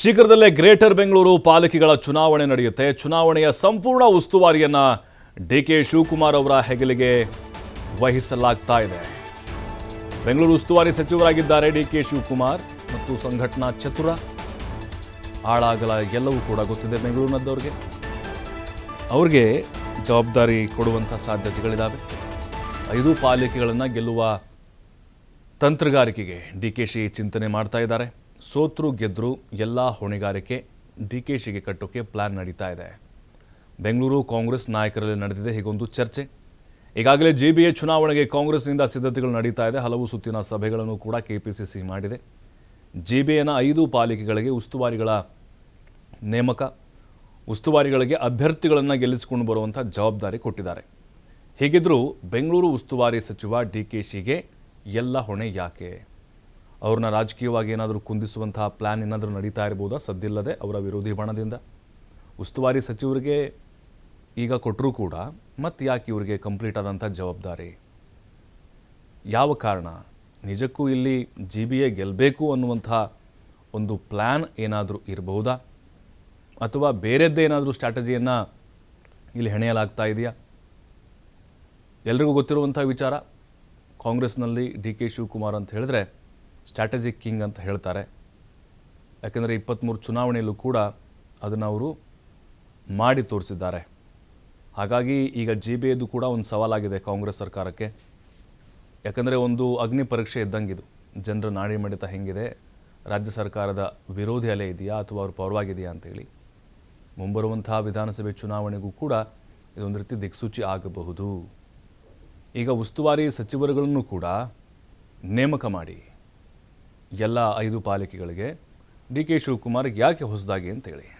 ಶೀಘ್ರದಲ್ಲೇ ಗ್ರೇಟರ್ ಬೆಂಗಳೂರು ಪಾಲಿಕೆಗಳ ಚುನಾವಣೆ ನಡೆಯುತ್ತೆ. ಚುನಾವಣೆಯ ಸಂಪೂರ್ಣ ಉಸ್ತುವಾರಿಯನ್ನು ಡಿ ಕೆ ಶಿವಕುಮಾರ್ ಅವರ ಹೆಗಲಿಗೆ ವಹಿಸಲಾಗ್ತಾ ಇದೆ. ಬೆಂಗಳೂರು ಉಸ್ತುವಾರಿ ಸಚಿವರಾಗಿದ್ದಾರೆ ಡಿ ಕೆ ಶಿವಕುಮಾರ್ ಮತ್ತು ಸಂಘಟನಾ ಚತುರ. ಹಾಳಾಗಲ ಎಲ್ಲವೂ ಕೂಡ ಗೊತ್ತಿದೆ ಬೆಂಗಳೂರಿನದ್ದವ್ರಿಗೆ. ಅವ್ರಿಗೆ ಜವಾಬ್ದಾರಿ ಕೊಡುವಂಥ ಸಾಧ್ಯತೆಗಳಿದ್ದಾವೆ ಐದು ಪಾಲಿಕೆಗಳನ್ನು ಗೆಲ್ಲುವ ತಂತ್ರಗಾರಿಕೆಗೆ ಡಿ ಕೆ ಶಿ ಚಿಂತನೆ ಮಾಡ್ತಾ ಇದ್ದಾರೆ. ಸೋತ್ರು ಗೆದ್ದರು ಎಲ್ಲ ಹೊಣೆಗಾರಿಕೆ ಡಿ ಕೆ ಶಿಗೆ ಕಟ್ಟೋಕೆ ಪ್ಲ್ಯಾನ್ ನಡೀತಾ ಇದೆ. ಬೆಂಗಳೂರು ಕಾಂಗ್ರೆಸ್ ನಾಯಕರಲ್ಲಿ ನಡೆದಿದೆ ಹೀಗೊಂದು ಚರ್ಚೆ. ಈಗಾಗಲೇ ಜೆ ಬಿ ಎ ಚುನಾವಣೆಗೆ ಕಾಂಗ್ರೆಸ್ನಿಂದ ಸಿದ್ಧತೆಗಳು ನಡೀತಾ ಇದೆ. ಹಲವು ಸುತ್ತಿನ ಸಭೆಗಳನ್ನು ಕೂಡ ಕೆ ಪಿ ಸಿ ಸಿ ಮಾಡಿದೆ. ಜೆ ಬಿ ಎನ ಐದು ಪಾಲಿಕೆಗಳಿಗೆ ಉಸ್ತುವಾರಿಗಳ ನೇಮಕ, ಉಸ್ತುವಾರಿಗಳಿಗೆ ಅಭ್ಯರ್ಥಿಗಳನ್ನು ಗೆಲ್ಲಿಸಿಕೊಂಡು ಬರುವಂಥ ಜವಾಬ್ದಾರಿ ಕೊಟ್ಟಿದ್ದಾರೆ. ಹೀಗಿದ್ದರೂ ಬೆಂಗಳೂರು ಉಸ್ತುವಾರಿ ಸಚಿವ ಡಿ ಕೆ ಶಿಗೆ ಎಲ್ಲ ಹೊಣೆ ಯಾಕೆ? ಅವ್ರನ್ನ ರಾಜಕೀಯವಾಗಿ ಏನಾದರೂ ಕುಂದಿಸುವಂತಹ ಪ್ಲ್ಯಾನ್ ಏನಾದರೂ ನಡೀತಾ ಇರ್ಬೋದಾ? ಸದ್ದಿಲ್ಲದೆ ಅವರ ವಿರೋಧಿ ಬಣದಿಂದ. ಉಸ್ತುವಾರಿ ಸಚಿವರಿಗೆ ಈಗ ಕೊಟ್ಟರೂ ಕೂಡ ಮತ್ತೆ ಯಾಕೆ ಇವರಿಗೆ ಕಂಪ್ಲೀಟ್ ಆದಂಥ ಜವಾಬ್ದಾರಿ? ಯಾವ ಕಾರಣ? ನಿಜಕ್ಕೂ ಇಲ್ಲಿ ಜಿ ಬಿ ಎ ಗೆಲ್ಲಬೇಕು ಅನ್ನುವಂಥ ಒಂದು ಪ್ಲ್ಯಾನ್ ಏನಾದರೂ ಇರಬಹುದಾ? ಅಥವಾ ಬೇರೆದ್ದೇ ಏನಾದರೂ ಸ್ಟ್ರಾಟಜಿಯನ್ನು ಇಲ್ಲಿ ಹೆಣೆಯಲಾಗ್ತಾ ಇದೆಯಾ? ಎಲ್ರಿಗೂ ಗೊತ್ತಿರುವಂಥ ವಿಚಾರ. ಕಾಂಗ್ರೆಸ್ನಲ್ಲಿ ಡಿ ಕೆ ಶಿವಕುಮಾರ್ ಅಂತ ಹೇಳಿದ್ರೆ ಸ್ಟ್ರಾಟಜಿಕ್ ಕಿಂಗ್ ಅಂತ ಹೇಳ್ತಾರೆ. ಯಾಕೆಂದರೆ ಇಪ್ಪತ್ತ್ಮೂರು ಚುನಾವಣೆಯಲ್ಲೂ ಕೂಡ ಅದನ್ನು ಅವರು ಮಾಡಿ ತೋರಿಸಿದ್ದಾರೆ. ಹಾಗಾಗಿ ಈಗ ಜಿ ಬಿ ಎದು ಕೂಡ ಒಂದು ಸವಾಲಾಗಿದೆ ಕಾಂಗ್ರೆಸ್ ಸರ್ಕಾರಕ್ಕೆ. ಯಾಕಂದರೆ ಒಂದು ಅಗ್ನಿ ಪರೀಕ್ಷೆ ಇದ್ದಂಗಿದು. ಜನರ ನಾಡಿ ಮಡಿತ ಹೆಂಗಿದೆ? ರಾಜ್ಯ ಸರ್ಕಾರದ ವಿರೋಧಿ ಅಲೆ ಇದೆಯಾ ಅಥವಾ ಅವ್ರ ಪರವಾಗಿದೆಯಾ ಅಂತೇಳಿ. ಮುಂಬರುವಂತಹ ವಿಧಾನಸಭೆ ಚುನಾವಣೆಗೂ ಕೂಡ ಇದೊಂದು ರೀತಿ ದಿಕ್ಸೂಚಿ ಆಗಬಹುದು. ಈಗ ಉಸ್ತುವಾರಿ ಸಚಿವರುಗಳನ್ನು ಕೂಡ ನೇಮಕ ಮಾಡಿ. ಎಲ್ಲ ಐದು ಪಾಲಿಕೆಗಳಿಗೆ ಡಿ ಕೆ ಶಿವಕುಮಾರ್ ಯಾಕೆ ಹೊಸದಾಗಿ ಅಂತೇಳಿ.